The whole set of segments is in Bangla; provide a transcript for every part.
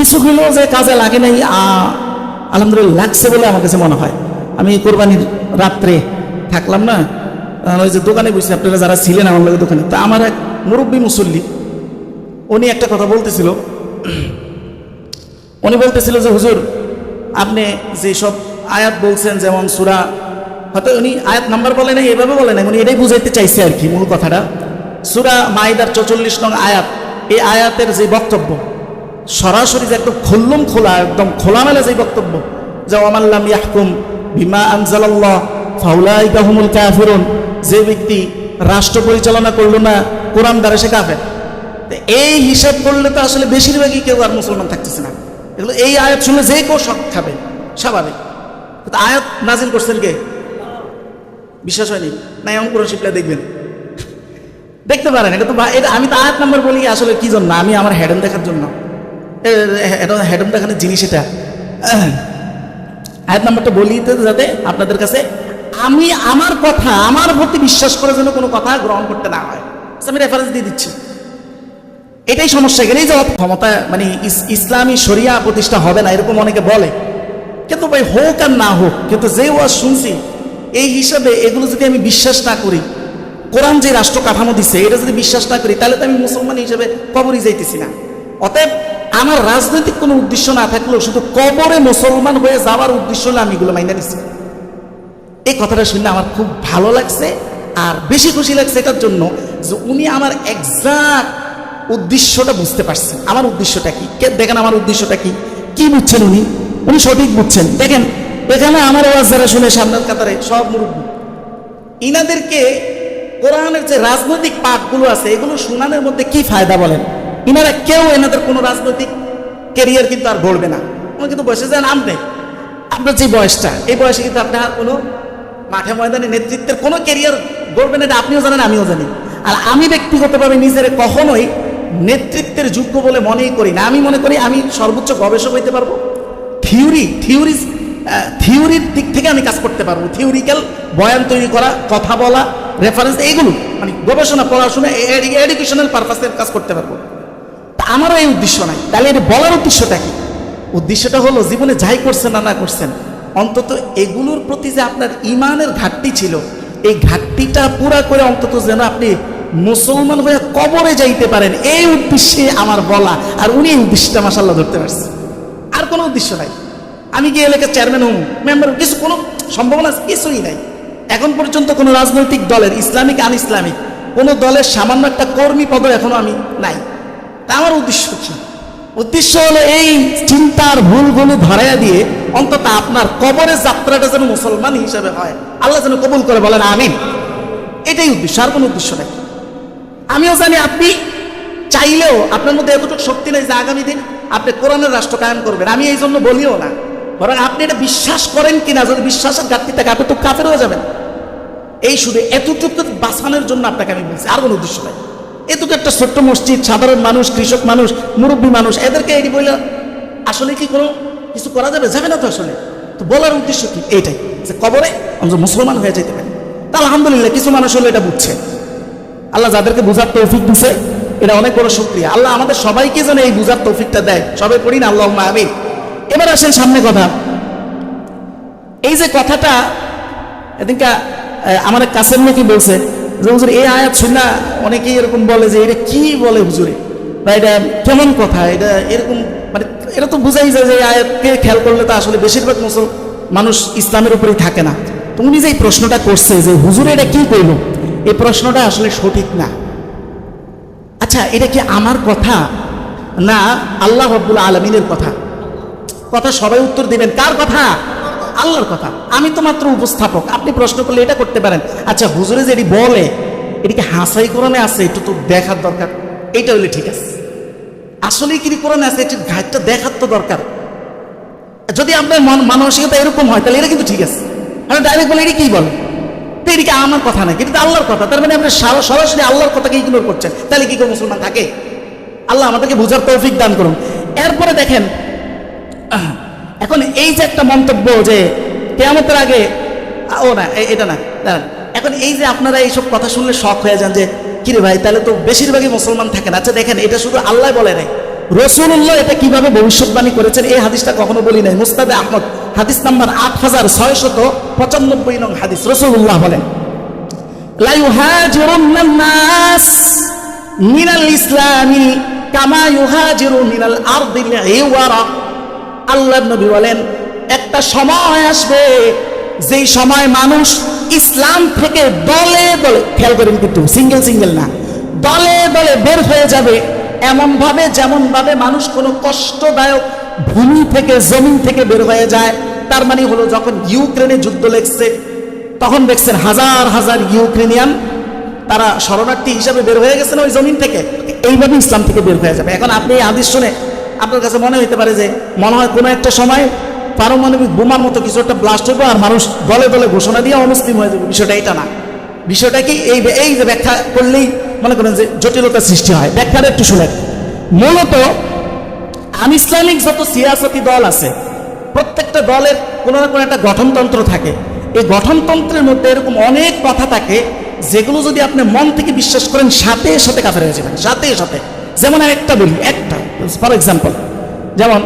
কিছুগুলো যে কাজে লাগে নাই আলহামদুলিল্লাহ, লাগছে বলে আমার কাছে মনে হয়। আমি কোরবানির রাত্রে থাকলাম না ওই যে দোকানে বসে আপনারা যারা ছিলেন আমার লোকের দোকানে, তা আমার এক মুরব্বী মুসল্লি, উনি একটা কথা বলতেছিল। উনি বলতেছিল যে, হুজুর, আপনি যে সব আয়াত বলছেন, যেমন সুরা, হয়তো উনি আয়াত নাম্বার বলে নাই, এভাবে বলে নাই, উনি এটাই বুঝাইতে চাইছে আর কি, মূল কথাটা। সুরা মাইদার চৌচল্লিশ নং আয়াত, এই আয়াতের যে বক্তব্য সরাসরি যে একদম খুল্লুম খোলা, একদম খোলামেলা যে বক্তব্য, যে ওমাল্লাম ইয়াহকুম বিমা আনজালাল্লাহ, ফাউলাইকা হুমুল কাফিরুন, যে ব্যক্তি রাষ্ট্র পরিচালনা করল না, কোরআন দ্বারা সে কাফের। এই হিসাব করলে তো আসলে বেশিরভাগই কেউ আর মুসলমান থাকতেছে না। এগুলো এই আয়াত শুনলে যে কেউ শখ খাবে, স্বাভাবিক। আয়াত নাজিল করছেন কে? বিশ্বাস হয়নি? না এমন কোনো শিপলা দেখবেন। দেখতে পারেন, এটা তো এটা আমি তো আয়াত নাম্বার বলি আসলে কি জন্য? আমি আমার হেডেন দেখার জন্য। হেডেন দেখানোর জিনিস এটা। আয়াত নাম্বারটা বলি তো যাতে আপনাদের কাছে আমি আমার কথা, আমার প্রতি বিশ্বাস করে যেন কোনো কথা গ্রহণ করতে না হয়। আমি রেফারেন্স দিয়ে দিচ্ছি। এটাই সমস্যা এখানে যে ক্ষমতা মানে ইসলামী শরিয়া প্রতিষ্ঠা হবে না, এরকম অনেকে বলে। কিন্তু ভাই, হোক আর না হোক, কিন্তু যে ওয়াজ শুনছি, এই হিসাবে এগুলো যদি আমি বিশ্বাস না করি, কোরআন যে রাষ্ট্র কাঠামো দিচ্ছে এটা যদি বিশ্বাস না করি, তাহলে তো আমি মুসলমান হিসেবে কবরই যাইতেছি না। অতএব আমার রাজনৈতিক কোনো উদ্দেশ্য না থাকলেও শুধু কবরে মুসলমান হয়ে যাওয়ার উদ্দেশ্য হলে আমি এগুলো মাইনে নিচ্ছি এই কথাটা শুনলে আমার খুব ভালো লাগছে আর বেশি খুশি লাগছে এটার জন্য যে উনি আমার এক্সাক্ট উদ্দেশ্যটা বুঝতে পারছেন। আমার উদ্দেশ্যটা কি? কে- দেখেন আমার উদ্দেশ্যটা কি? কি বুঝছেন উনি? উনি সঠিক বুঝছেন। দেখেন, এখানে আমার আওয়াজ যারা শুনে সামনের কাতারে, সব মুরব্বী। ইনাদেরকে কোরআনের যে রাজনৈতিক পাঠগুলো আছে, এগুলো শোনানোর মধ্যে কি ফায়দা বলেন? ইনারা কেউ এনাদের কোনো রাজনৈতিক কেরিয়ার কিন্তু আর গড়বে না। উনি কিন্তু বসে যান আমনে আপনার যে বয়সটা। এই বয়সে কিন্তু আপনার কোনো মাঠে ময়দানে নেতৃত্বের কোনো কেরিয়ার গড়বে না এটা আপনিও জানেন আমিও জানি। আর আমি ব্যক্তিগতভাবে নিজের কখনোই নেতৃত্বের যোগ্য বলে মনেই করি না। আমি মনে করি আমি সর্বোচ্চ গবেষক হইতে পারব। থিওরি থিওরি থিওরির দিক থেকে আমি কাজ করতে পারব। থিওরিক্যাল বয়ান তৈরি করা কথা বলা রেফারেন্স এইগুলো মানে গবেষণা পড়াশোনা এডুকেশনাল পারপাসের কাজ করতে পারব। আমারও এই উদ্দেশ্য নাই। তাহলে এটা বলার উদ্দেশ্যটা কি? উদ্দেশ্যটা হলো জীবনে যাই করছেন না না করছেন, অন্তত এগুলোর প্রতি যে আপনার ইমানের ঘাটতি ছিল, এই ঘাটতিটা পুরা করে অন্তত যেন আপনি মুসলমান হয়ে কবরে যাইতে পারেন, এই উদ্দেশ্যে আমার বলা। আর উনি এই উদ্দেশ্যটা মাসাল্লাহ ধরতে পারছে। আর কোনো উদ্দেশ্য নাই। আমি গিয়ে এলাকার চেয়ারম্যান হম মেম্বার কিছু কোনো সম্ভাবনা কিছুই নাই। এখন পর্যন্ত কোনো রাজনৈতিক দলের, ইসলামিক আন ইসলামিক কোনো দলের সামান্য একটা কর্মী পদ এখনও আমি নাই। তা আমার উদ্দেশ্য কি? উদ্দেশ্য হলো এই চিন্তার ভুলগুলো ধরাইয়া দিয়ে অন্তত আপনার কবরের যাত্রাটা যেন মুসলমান হিসেবে হয়। আল্লাহ যেন কবুল করে বলেন, আমিন। এটাই উদ্দেশ্য, আর কোনো উদ্দেশ্য নাই। আমিও জানি আপনি চাইলেও আপনার মধ্যে এতটুকু শক্তি নেই যে আগামী দিন আপনি কোরআনের রাষ্ট্র কায়ন করবেন। আমি এই জন্য বলিও না, বরং আপনি এটা বিশ্বাস করেন কিনা, যদি বিশ্বাসের ঘাটতি থাকে, আপনি তো কাফের হয়ে যাবেন। এই শুধু এতটুকু বাঁচানোর জন্য আপনাকে আমি বলছি, আর কোনো উদ্দেশ্য নাই। এতটুকু একটা ছোট্ট মসজিদ, সাধারণ মানুষ, কৃষক মানুষ, মুরব্বী মানুষ, এদেরকে এটি বললে, আসলে কি কোনো কিছু করা যাবে? যাবে না তো আসলে। তো বলার উদ্দেশ্য কি? এইটাই যে কবরে আমরা মুসলমান হয়ে যেতে পারি। তা আলহামদুলিল্লাহ, কিছু মানুষ হলো এটা বুঝছে। আল্লাহ যাদেরকে বুঝার তৌফিক দিছে, এটা অনেক বড় শুক্রিয়া। আল্লাহ আমাদের সবাইকে যেন এই বুঝার তৌফিকটা দেয়। সবাই পড়ি না আল্লাহ আমিন। এবার আসেন সামনে কথা। এই যে কথাটা এদিনকে আমার কাছের লোকই বলছে যে হুজুর এই আয়াত শুনে অনেকেই এরকম বলে যে, এটা কি বলে হুজুরে? বা, এটা কেমন কথা? এটা এরকম মানে এটা তো বুঝাই যায় যে, এই আয়াতকে খেয়াল করলে তো আসলে বেশিরভাগ মুসল, মানুষ ইসলামের উপরেই থাকে না। তো উনি যে এই প্রশ্নটা করছে যে, হুজুরে, এটা কি কইল? এই প্রশ্নটা আসলে সঠিক না। আচ্ছা এটা কি আমার কথা? না, আল্লাহ রব্বুল আলমিনের কথা। কথা সবাই উত্তর দিবেন। কার কথা? আল্লাহর কথা। আমি তো মাত্র উপস্থাপক। আপনি প্রশ্ন করলে এটা করতে পারেন। আচ্ছা হুজুরে যেটি বলে এটিকে হাসাই কোরআনে আছে, একটু তো দেখার দরকার। এইটা হলে ঠিক আছে। আসলে কি কোরআনে আছে? একটু ঘাটটা দেখার তো দরকার। যদি আপনার মন মানসিকতা এরকম হয়, তাহলে এটা কিন্তু ঠিক আছে। আমি ডাইরেক্ট বলে, এটি কি বলে? তো এদিকে আমার কথা না কিন্তু আল্লাহর কথা। তার মানে আপনি সারা- সরাসরি আল্লাহর কথাকে ইগনোর করছেন। তাহলে কি কেউ মুসলমান থাকে? আল্লাহ আমাদেরকে বোঝার তৌফিক দান করুন। এরপরে দেখেন এখন এই যে একটা মন্তব্য যে কেয়ামতের আগে, ও না এটা না, দাঁড়ান। এখন এই যে আপনারা এইসব কথা শুনলে শখ হয়ে যান যে, কিরে ভাই, তাহলে তো বেশিরভাগই মুসলমান থাকেন আচ্ছা দেখেন, এটা শুধু আল্লাহ বলে নাই। রসুল্লাহ এটা কীভাবে ভবিষ্যৎবাণী করেছেন, এই হাদিসটা কখনো বলি নাই। মুস্তাদে আহমদ, হাদিস নাম্বার আট হাজার ছয়শত পঁচানব্বই নং হাদিস রসুল্লাহ বলেন মিনাল ইসলামী কামা ইউহাজিরু মিনাল আরদিল ইওয়ারা আল্লাহ নবী বলেন, একটা সময় আসবে, যেই সময় মানুষ ইসলাম থেকে দলে দলে, খেয়াল করেন কিন্তু, সিঙ্গেল সিঙ্গেল না, দলে দলে বের হয়ে যাবে এমন ভাবে যেমন ভাবে মানুষ কোনো কষ্টদায়ক ভূমি থেকে, জমিন থেকে বের হয়ে যায়, তার মানে হলো যখন ইউক্রেনে যুদ্ধ লেগছে, তখন দেখছেন হাজার হাজার ইউক্রেনিয়ান, তারা শরণার্থী হিসাবে বের হয়ে গেছেন ওই জমিন থেকে, এইভাবে ইসলাম থেকে বের হয়ে যাবে। এখন আপনি এই আদেশ শুনে আপনার কাছে মনে হতে পারে যে, মনে হয় কোনো একটা সময় পারমাণবিক বোমার মতো কিছু একটা ব্লাস্ট হবে আর মানুষ দলে দলে ঘোষণা দিয়ে অমুসলিম হয়ে যাবে। বিষয়টা এটা না। বিষয়টা কি, এই এই যে ব্যাখ্যা করলেই মনে করেন যে জটিলতার সৃষ্টি হয়। ব্যাখ্যাটা একটু শুনেন। মূলত আন ইসলামিক যত সিয়াসতি দল আছে, প্রত্যেকটা দলের কোনো না কোনো একটা গঠনতন্ত্র থাকে। এই গঠনতন্ত্রের মধ্যে এরকম অনেক কথা থাকে, যেগুলো যদি আপনি মন থেকে বিশ্বাস করেন, সাথে সাথে কাফের হয়ে যাবেন, সাথে সাথে। যেমন একটা বলি, একটা। ফর এক্সাম্পল যেমন,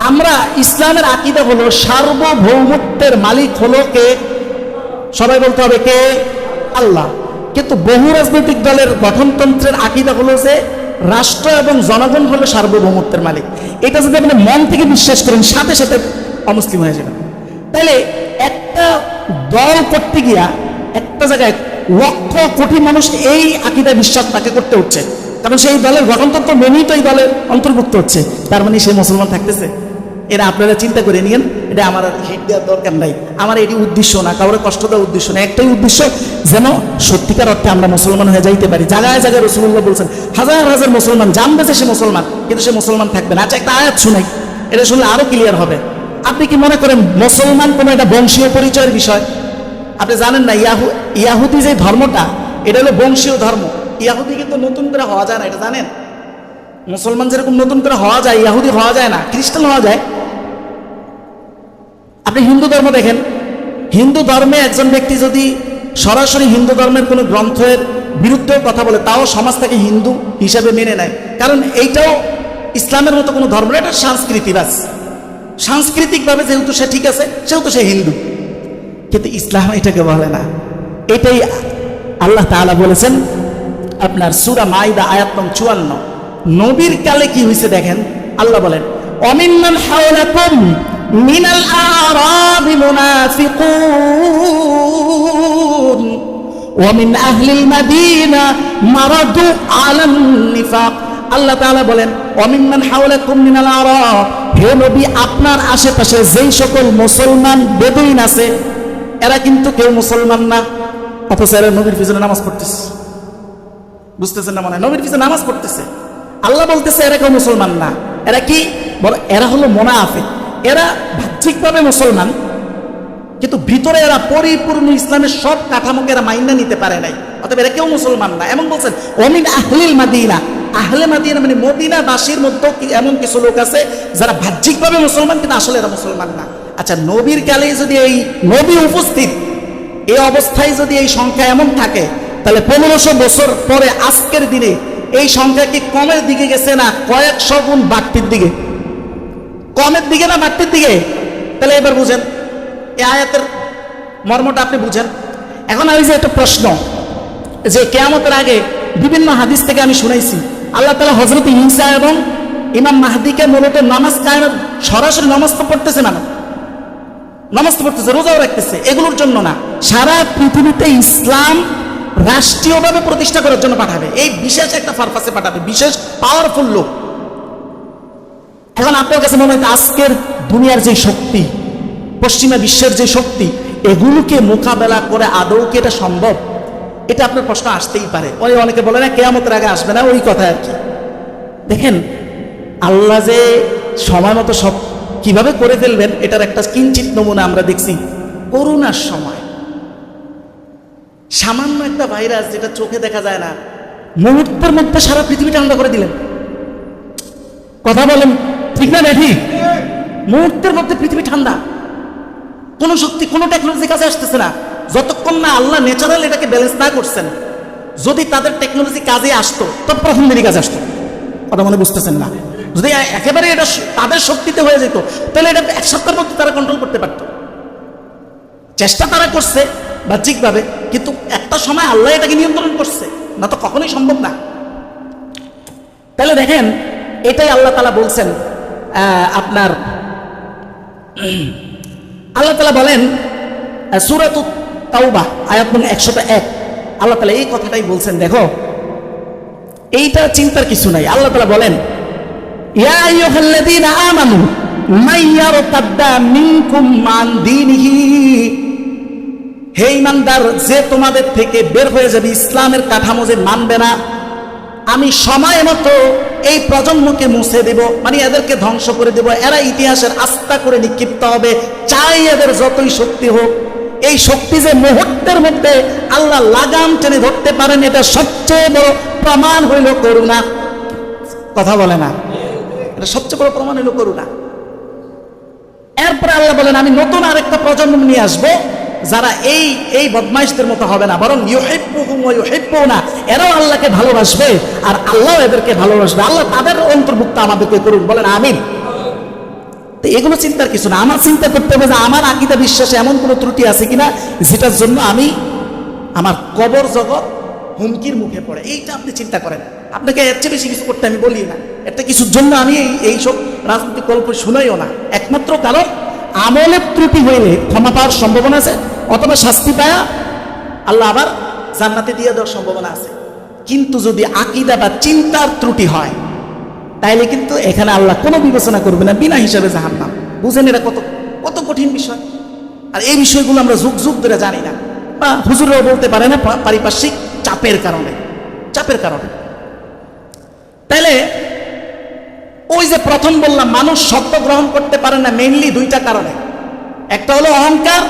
আমরা ইসলামের আকিদা হলো সার্বভৌমত্বের মালিক হলো কে? সবাই বলতে হবে কে? আল্লাহ। কিন্তু বহু রাজনৈতিক দলের গঠনতন্ত্রের আকিদা হলো যে রাষ্ট্র এবং জনগণ হলো সার্বভৌমত্বের মালিক। এটা যদি আপনি মন থেকে বিশ্বাস করেন, সাথে সাথে অমুসলিম হয়ে যাবেন। তাইলে একটা দল করতে গিয়া একটা জায়গায় লক্ষ কোটি মানুষ এই আকিদায় বিশ্বাস তাকে করতে হচ্ছে কারণ সেই দলের গঠনতন্ত্র মেনেই তো এই দলের অন্তর্ভুক্ত হচ্ছে। তার মানে সে মুসলমান থাকতেছে। এটা আপনারা চিন্তা করে নিয়েন, এটা আমার আর হিট দেওয়ার দরকার নাই। আমার এটি উদ্দেশ্য না কারোর কষ্ট দেওয়ার উদ্দেশ্য না। একটাই উদ্দেশ্য, যেন সত্যিকার অর্থে আমরা মুসলমান হয়ে যাইতে পারি। জায়গায় জায়গায় রসুল্লাহ বলছেন, হাজার হাজার মুসলমান জানবে যে সে মুসলমান, কিন্তু সে মুসলমান থাকবে না। আচ্ছা একটা আয়াত শুনাই, এটা শুনলে আরও ক্লিয়ার হবে। আপনি কি মনে করেন, মুসলমান কোনো একটা বংশীয় পরিচয়ের বিষয়? আপনি জানেন না, ইয়াহু, ইয়াহুদি যে ধর্মটা, এটা হলো বংশীয় ধর্ম। ইয়াহুদি কিন্তু নতুন করে হওয়া যায় না, এটা জানেন? মুসলমান যেরকম নতুন করে হওয়া যায়, ইয়াহুদি হওয়া যায় না, খ্রিস্টান হওয়া যায়। আপনি হিন্দু ধর্ম দেখেন, হিন্দু ধর্মে একজন ব্যক্তি যদি সরাসরি হিন্দু ধর্মের কোনো গ্রন্থের বিরুদ্ধেও কথা বলে, তাও সমাজ তাকে হিন্দু হিসাবে মেনে নেয়। কারণ এইটাও ইসলামের মতো কোনো ধর্ম এটা সংস্কৃতি ব্যাস। সাংস্কৃতিকভাবে যেহেতু সে ঠিক আছে, সেহেতু সে হিন্দু। কিন্তু ইসলাম এটাকে বলে না। এটাই আল্লাহ তাআলা বলেছেন আপনার সুরা মাইদা আয়াতম চুয়ান্ন। নবীর কালে কি হয়েছে দেখেন? আল্লাহ বলেন অমিন্নাল হাওলাকুম মিনাল আরাবি মুনাফিকুন ওয়ামিন আহলিল মাদিনা মারাদু আলান নিফাক। আল্লাহ তাআলা বলেন অমিন্নাল হাওলাকুম মিনাল আরাব, হে নবী, আপনার আশেপাশে যেই সকল মুসলমান বেদুইন আছে, এরা কিন্তু কেউ মুসলমান না, অথচ এরা নবীর পিছনে নামাজ পড়তেছে। বুঝতেছেন না মনে হয়? নবীর পিছনে নামাজ পড়তেছে। আল্লাহ বলতেছে, এরা কেউ মুসলমান না। এরা কি? বড় এরা হলো মোনাফে এরা বাহ্যিকভাবে মুসলমান, কিন্তু ভিতরে এরা পরিপূর্ণ ইসলামের সব কাঠামোকে এরা মাইনা নিতে পারে নাই। অতএব এরা কেউ মুসলমান না। এমন বলছেন অমিন আহলিল মাদিনা। আহলে মাদিনা মানে মদিনাবাসীর মধ্যেও কি এমন কিছু লোক আছে যারা বাহ্যিকভাবে মুসলমান, কিন্তু আসলে এরা মুসলমান না? আচ্ছা নবীর কালে যদি এই নবী উপস্থিত, এই অবস্থায় যদি এই সংখ্যা এমন থাকে তাহলে পনেরোশো বছর পরে আজকের দিনে এই সংখ্যা কি কমের দিকে গেছে না কয়েকশো গুণ বাড়তির দিকে? কমের দিকে না বাড়তির দিকে? তাহলে এবার বুঝেন এই আয়াতের মর্মটা আপনি বুঝেন। এখন আমি যে একটা প্রশ্ন, যে কেয়ামতের আগে বিভিন্ন হাদিস থেকে আমি শুনাইছি আল্লাহ তালা হজরত হিংসা এবং ইমাম মাহাদিকে মূলত নামাজ কায়ম সরাসরি নামাজ তো পড়তেছে না? নামাজ তো পড়তেছে রোজাও রাখতেছে, এগুলোর জন্য না। সারা পৃথিবীতে ইসলাম রাষ্ট্রীয়ভাবে প্রতিষ্ঠা করার জন্য পাঠাবে। এই বিশেষ একটা পারপাসে পাঠাবে, বিশেষ পাওয়ারফুল লোক। এখন আপনার কাছে মনে হয় আজকের দুনিয়ার যে শক্তি, পশ্চিমা বিশ্বের যে শক্তি, এগুলোকে মোকাবেলা করে আদৌ কি এটা সম্ভব? এটা আপনার প্রশ্ন আসতেই পারে। ওই অনেকে বলে না, কেয়ামতের আগে আসবে না, ওই কথা আর কি। দেখেন, আল্লাহ যে সময় মতো সব কীভাবে করে ফেলবেন, এটার একটা কিঞ্চিত নমুনা আমরা দেখছি। করোনার সময়। সামান্য একটা ভাইরাস যেটা চোখে দেখা যায় না। মুহূর্তের মধ্যে সারা পৃথিবী ঠান্ডা করে দিলেন। কথা বলেন ঠিক না ঠিক মুহূর্তের মধ্যে পৃথিবী ঠান্ডা। কোনো শক্তি কোনো টেকনোলজি কাছে আসতেছে না। যতক্ষণ না আল্লাহ ন্যাচারাল এটাকে ব্যালেন্স না করছেন যদি তাদের টেকনোলজি কাজে আসতো তো প্রথম দিনই কাজে আসতো। কথা মনে বুঝতেছেন না? যদি একেবারে এটা তাদের শক্তিতে হয়ে যেত তাহলে এটা এক সপ্তাহের মধ্যে তারা কন্ট্রোল করতে পারত। চেষ্টা তারা করছে বাহ্যিকভাবে কিন্তু একটা সময় আল্লাহ এটাকে নিয়ন্ত্রণ করছে, না তো কখনোই সম্ভব না। তাহলে দেখেন, এটাই আল্লাহ তালা বলছেন আপনার, আল্লাহ তালা বলেন সুরাত তাওবা, আয়াত নং একশোটা এক। আল্লাহ তালা এই কথাটাই বলছেন, দেখো, এইটা চিন্তার কিছু নাই। আল্লাহ তালা বলেন, ইয়া আমানু, মান ইয়ারতাদ্দা মিনকুম মান দীনিহি হে ইমানদার, যে তোমাদের থেকে বের হয়ে যাবে, ইসলামের কাঠামো যে মানবে না, আমি সময় মতো এই প্রজন্মকে মুছে দেব মানে এদেরকে ধ্বংস করে দেব। এরা ইতিহাসের আস্থা করে নিক্ষিপ্ত হবে, চাই এদের যতই শক্তি হোক। এই শক্তি যে মুহূর্তের মধ্যে আল্লাহ লাগাম টেনে ধরতে পারেন, এটা সবচেয়ে বড় প্রমাণ হইল করুণা। কথা বলে না। এটা সবচেয়ে বড় প্রমাণ হইল করুণা। এরপরে আল্লাহ বলেন, আমি নতুন আরেকটা প্রজন্ম নিয়ে আসব। যারা এই এই বদমাইশদের মতো হবে না, বরং ইউহিব্বুনা, এরাও আল্লাহকে ভালোবাসবে আর আল্লাহ এদেরকে ভালোবাসবে। আল্লাহ তাদের অন্তর্ভুক্ত আমাদেরকে করুন বলেন আমিন। তো এগুলো চিন্তার কিছু না। আমার চিন্তা করতে হবে যে আমার আকিদা বিশ্বাসে এমন কোনো ত্রুটি আছে কিনা, যেটার জন্য আমি আমার কবর জগৎ হুমকির মুখে পড়ে। এইটা আপনি চিন্তা করেন। আপনাকে এর চেয়ে বেশি কিছু করতে আমি বলি না। একটা কিছুর জন্য আমি এই এইসব রাজনৈতিক গল্প শুনাইও না। একমাত্র কারণ আমলের ত্রুটি হইলে ক্ষমা পাওয়ার সম্ভাবনা আছে? অথবা শাস্তি পায়া আল্লাহ আবার জান্নাতে দিয়ে দেওয়ার সম্ভাবনা আছে। কিন্তু যদি আকিদা বা চিন্তার ত্রুটি হয়, তাইলে কিন্তু এখানে আল্লাহ কোনো বিবেচনা করবে না, বিনা হিসাবে জাহান্নাম। বুঝেন এটা কত কত কঠিন বিষয়। আর এই বিষয়গুলো আমরা যুগ যুগ ধরে জানি না। বা হুজুররাও বলতে পারে না পারিপার্শ্বিক চাপের কারণে। চাপের কারণে। তাইলে ওই যে প্রথম বললাম, মানুষ সত্য গ্রহণ করতে পারে না মেনলি দুইটা কারণে। একটা হলো অহংকার